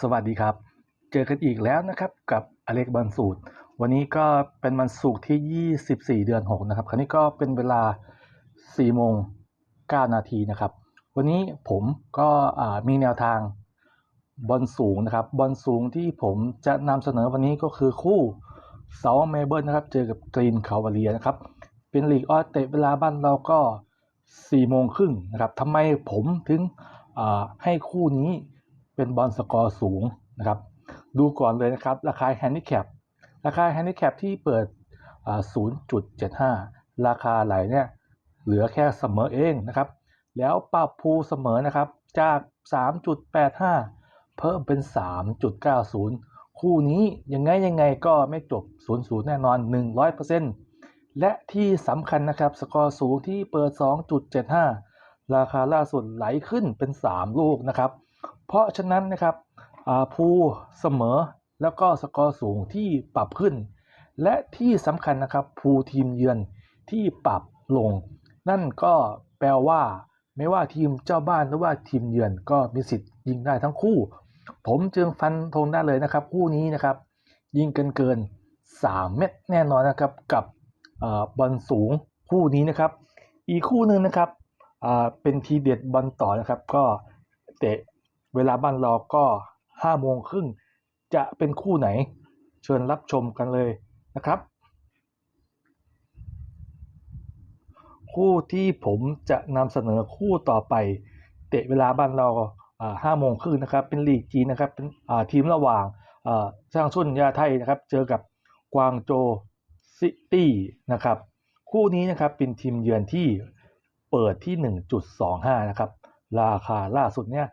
สวัสดีครับ เจอกันอีกแล้วนะครับกับอเล็กบันสูตร วันนี้ก็เป็นวันศุกร์ที่ 24 เดือน 6 นะครับ คราวนี้ก็เป็นเวลา 4 โมง 9 นาทีนะครับ วันนี้ผมก็มีแนวทางบอลสูงนะครับ บอลสูงที่ผมจะนำเสนอวันนี้ก็คือคู่เซาเมเบิลนะครับ เจอกับกรีนคาวาเลียนะครับ เป็นลีกออสเตะเวลาบ้านเราก็ 4 โมงครึ่งนะครับทำไมผมถึงให้คู่นี้ เป็นบอลสกอร์สูงนะครับ ดูก่อนเลยนะครับราคาแฮนดิแคปราคาแฮนดิแคปที่เปิด 0.75 ราคาไหลเนี่ยเหลือแค่เสมอเองนะครับ แล้วปรับภูเสมอนะครับจาก 3.85 เพิ่มเป็น 3.90 คู่นี้ยังไงยังไงก็ไม่จบ 0-0 แน่นอน 100%และที่สำคัญนะครับสกอร์สูงที่เปิด 2.75 ราคาล่าสุดไหลขึ้นเป็น 3 ลูกนะครับ เพราะฉะนั้นนะครับภูเสมอแล้วก็สกอร์สูงที่ปรับขึ้น และที่สำคัญนะครับภูทีมเยือนที่ปรับลง นั่นก็แปลว่า ไม่ว่าทีมเจ้าบ้านหรือว่าทีมเยือนก็มีสิทธิ์ยิงได้ทั้งคู่ ผมจึงฟันธงได้เลยนะครับ คู่นี้นะครับ ยิงเกินเกิน 3 เม็ดแน่นอนนะครับกับอบอลสูงคู่นี้นะครับ อีกคู่หนึ่งนะครับเป็นทีเด็ดบอลต่อนะครับ ก็เตะ เวลาบ้านเราก็5โมงครึ่งจะเป็นคู่ไหน เชิญรับชมกันเลยนะครับ คู่ที่ผมจะนำเสนอคู่ต่อไป เตะเวลาบ้านเราห้าโมงครึ่งนะครับ เป็นลีกจีนนะครับเป็นทีมระหว่างอ่าช่างชุนยาไทยนะครับ เจอกับกวางโจซิตี้นะครับ คู่นี้นะครับเป็นทีมเยือนที่เปิดที่ 1.25 นะครับ ราคาล่าสุดเนี่ย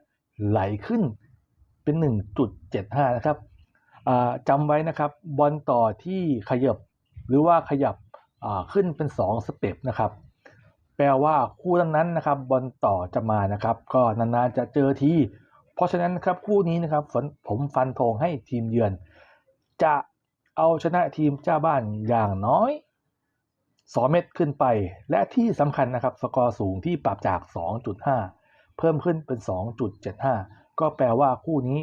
ไหลขึ้นเป็น 1.75 นะครับจำไว้นะครับบอลต่อที่ขยับหรือว่าขยับขึ้นเป็น 2 สเต็ปนะครับ แปลว่าคู่นั้นๆนะครับบอลต่อจะมานะครับ ก็นานๆจะเจอที เพราะฉะนั้นนะครับคู่นี้นะครับผมฟันธงให้ทีมเยือน จะเอาชนะทีมเจ้าบ้านอย่างน้อย 2 เม็ดขึ้นไป และที่สำคัญนะครับสกอร์สูงที่ปรับจาก 2.5 เพิ่มขึ้นเป็น 2.75 ก็แปลว่าคู่นี้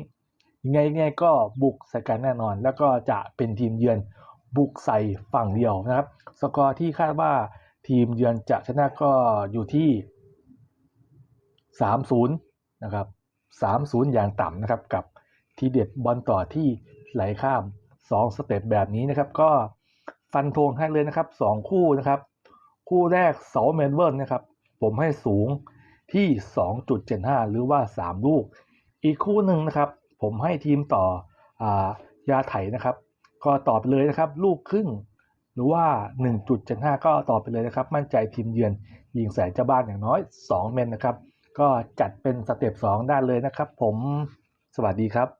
ยังไงยังไงก็บุกใส่กันแน่นอน แล้วก็จะเป็นทีมเยือนบุกใส่ฝั่งเดียวนะครับ สกอร์ที่คาดว่าทีมเยือนจะชนะก็อยู่ที่ 3-0 นะครับ 3-0 อย่างต่ำนะครับ กับทีเด็ดบอลต่อที่ไหลข้าม 2 สเต็ปแบบนี้นะครับ ก็ฟันธงให้เลยนะครับ 2 คู่นะครับ คู่แรกเสาเมลเบิร์นนะครับ ผมให้สูง ที่ 2.75 หรือว่า 3 ลูก อีกคู่หนึ่งนะครับ ผมให้ทีมต่ออยาไถนะครับ ก็ตอบไปเลยนะครับ ลูกครึ่ง หรือว่า 1.75 ก็ตอบไปเลยนะครับ มั่นใจทีมเยือนยิงแส่เจ้าบ้านอย่างน้อย 2 เมนนะครับ ก็จัดเป็นสเต็ป2ได้เลยนะครับ ผมสวัสดีครับ